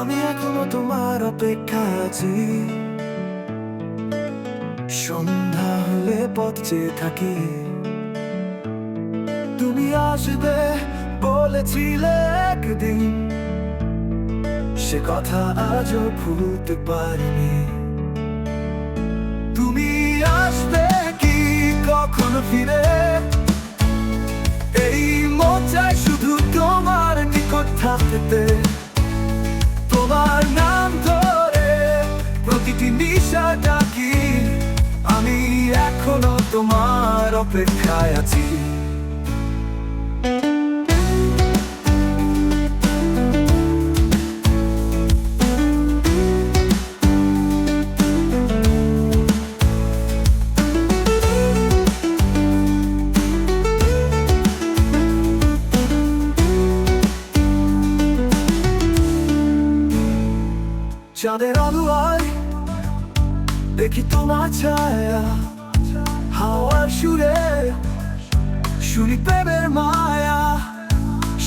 আমি এখনও তোমার অপেক্ষায় আছি। সন্ধ্যা হলে পথ চেয়ে থাকি। তুমি আসবে বলেছিলে একদিন। সে কথা আজও ভুলতে পারিনি। তুমি আসবে কি কখনো ফিরে? এই চাই শুধু তোমার নিকট থাকতে। তোমার অপেক্ষায় আছি। চাঁদের আলোয় দেখি তোমার ছায়া। হাওয়ার সুরে শুনি প্রেমের মায়া।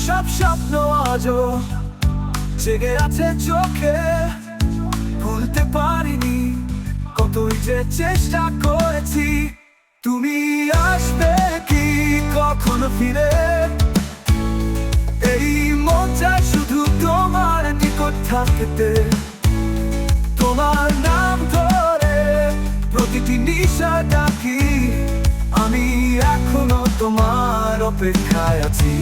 সব স্বপ্ন আজও জেগে আছে চোখে। ভুলতে পারিনি কতই যে চেষ্টা করেছি। তুমি আসবে কি কখনো ফিরে? এই মন চায় শুধু তোমার নিকট থাকতে। তোমার নাম ধরে প্রতিটি নিশা ডাকি আমি এখনও তোমার অপেক্ষায় আছি।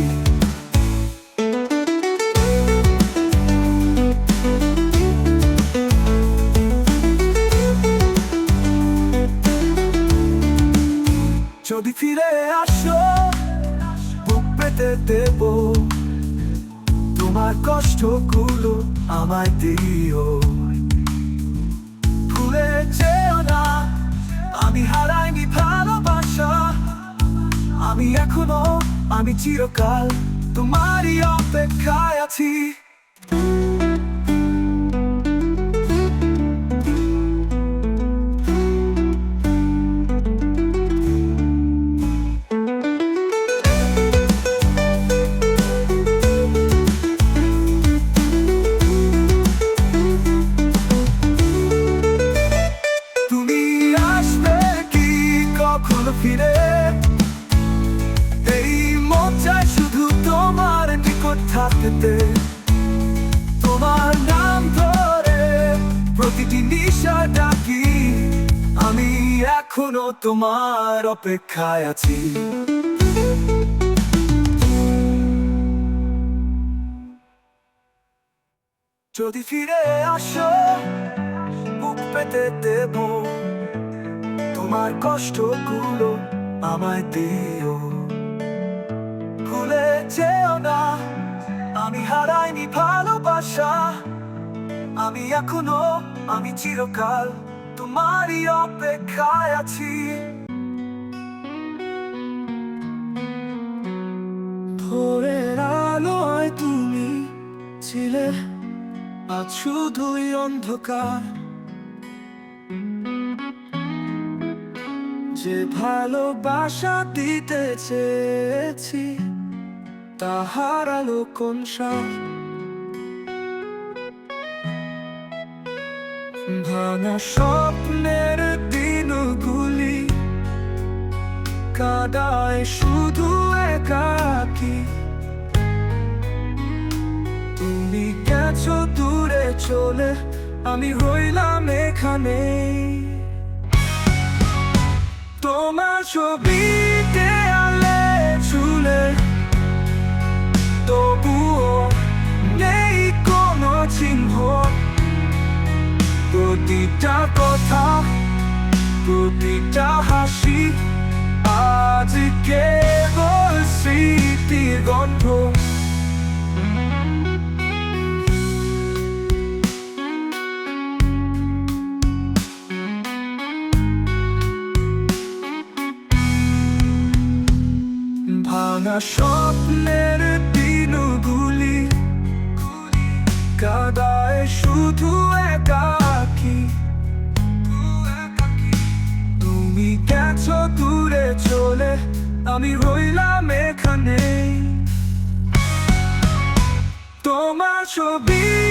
যদি ফিরে আসো, বুক পেতে দেব। তোমার কষ্টগুলো আমায় দিও। ভুলে যেও না, আমি ভালোবাসা আমি এখনও আমি চিরকাল তোমারই অপেক্ষায় আছি। তুমি থাকতে তোমার নাম ধরে প্রতিটি নিশা ডাকি। আমি এখনও তোমার অপেক্ষায় আছি। যদি ফিরে আসো, বুক পেতে দেব। তোমার কষ্টগুলো আমায় দিও। ভুলে যেও না। আমি হারাইনি ভালোবাসা। আমি এখনও, আমি চিরকাল তোমারই অপেক্ষায় আছি। আলোয় তুমি ছিলে, আজ শুধুই অন্ধকার। যে ভালোবাসা দিতে চেয়েছি তা হারালো কোন ভাঙা স্বপ্নের দিনগুলি কাদায় শুধু একাকি। তুমি গেছো দূরে চলে, আমি রইলাম এখানে তোমার ছবি প্রতিটা কথা প্রতিটা হাসি আজ কেবল স্মৃতির গন্ধ। ভাঙা আমি রইলাম এখানে। তোমার ছবি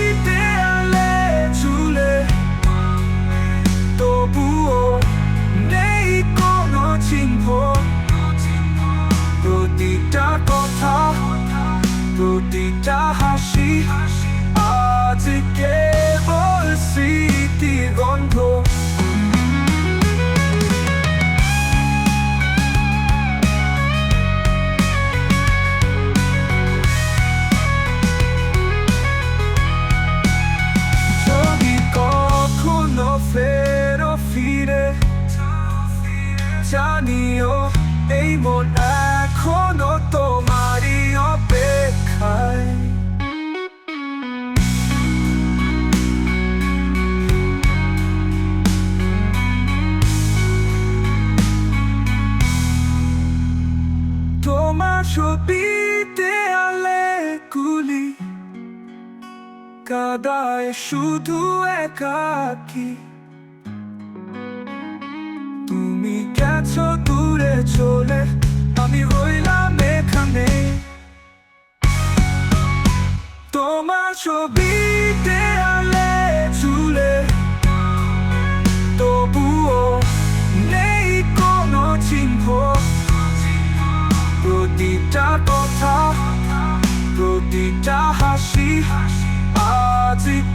শুধু একাকি। তুমি গেছো, দূরে চলে, আমি রইলাম এখানে। তোমার ছবিতে আলে চুলে তবুও নেই কোনো চিহ্ন। প্রতিটা কথা, প্রতিটা হাসি আজ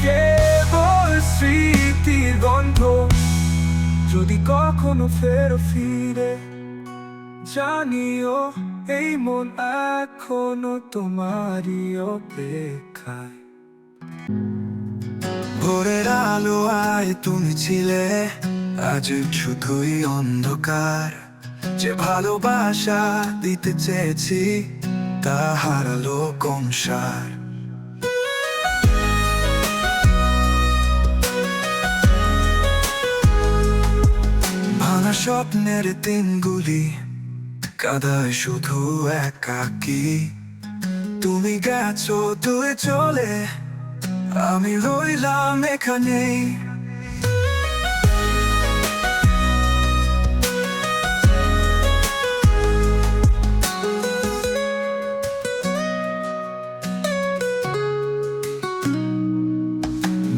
কেবল স্মৃতির গন্ধ। যদি কখনো ফের ফিরে জানিও, এই মন এখনও তোমারই অপেক্ষায়। ভোরের আলো আয় তুমি ছিলে, আজ শুধুই অন্ধকার। যে ভালোবাসা দিতে চেয়েছি, তা হারালো কংসার স্বপ্নের দিনগুলি কাদায় শুধু একাকি। তুমি গেছো দূরে চলে আমি রইলাম এখানেই।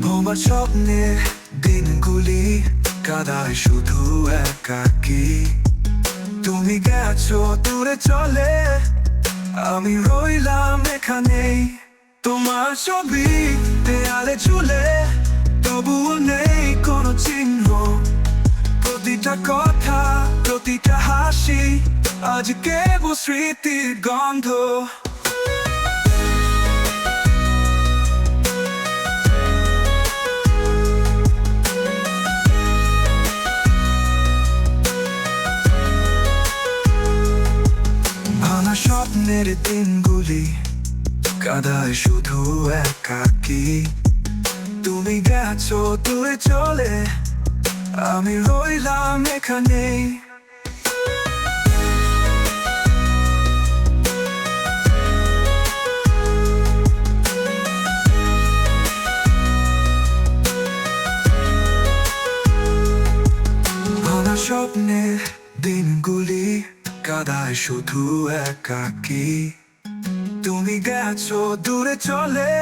ভোমা স্বপ্নের কাদায় শুধু একাকি তুমি গেছো দূরে চলে, আমি রইলাম এখানেই। তোমার ছবি দেয়ালে ঝুলে, তবুও নেই কোনো চিহ্ন। প্রতিটা কথা, প্রতিটা হাসি আজ কেবল স্মৃতির গন্ধ। আমি রইলাম এখানেই। ভাঙা স্বপ্নের দিনগুলি কাদায় শুধু একাকি। তুমি গেছো, দূরে চলে,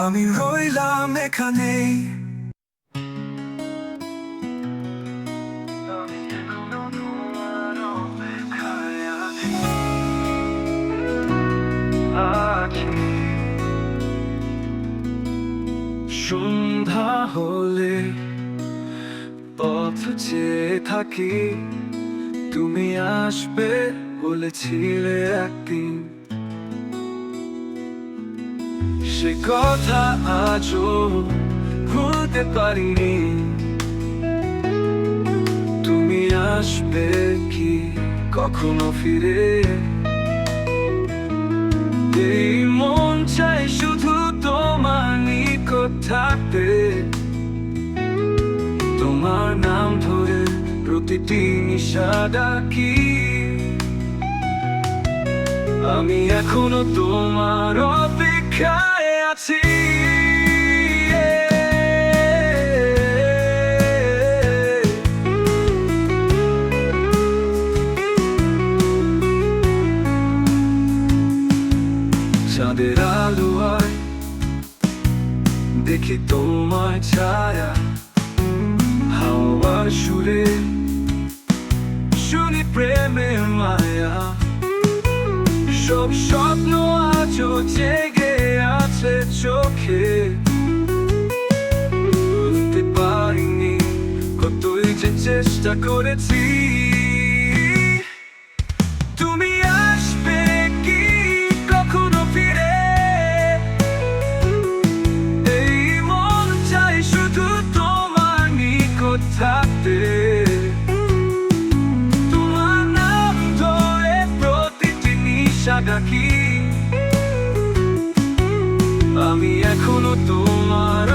আমি রইলাম এখানেই। হলে পথ চেয়ে থাকি। তুমি আসবে বলেছিলে একদিন। সে কথা আজও ভুলতে পারিনি। তুমি আসবে কি কখনো ফিরে? এই মন চাই শুধু তোমার নিকট থাকতে। তোমার নাম ধরে প্রতিটি নিশা ডাকি। আমি এখনও তোমার অপেক্ষায় আছি। চাঁদের আয়, দেখি তোমার ছায়া। হাওয়ার সুরে শুনি প্রেমের মায়া। সব স্বপ্ন আজও জেগে আছে চোখে। বলতে পারিনি কতই যে চেষ্টা করেছি। ডাকি আমি এখনও তোমার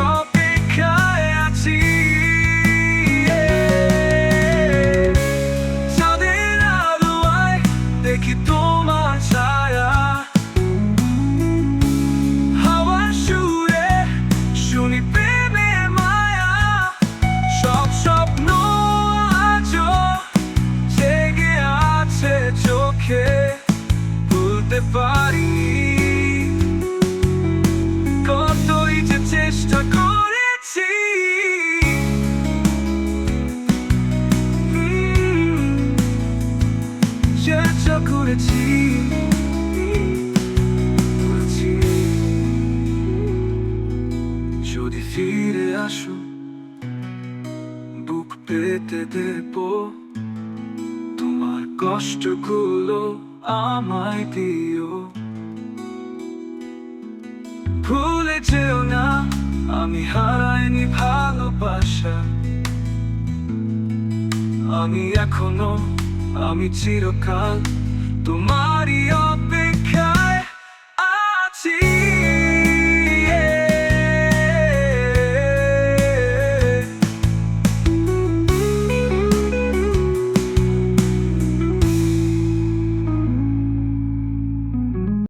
কষ্টগুলো আমায় দিও। ভুলে যেও না আমি হারাইনি ভালোবাসা। আমি এখনও আমি চিরকাল তোমার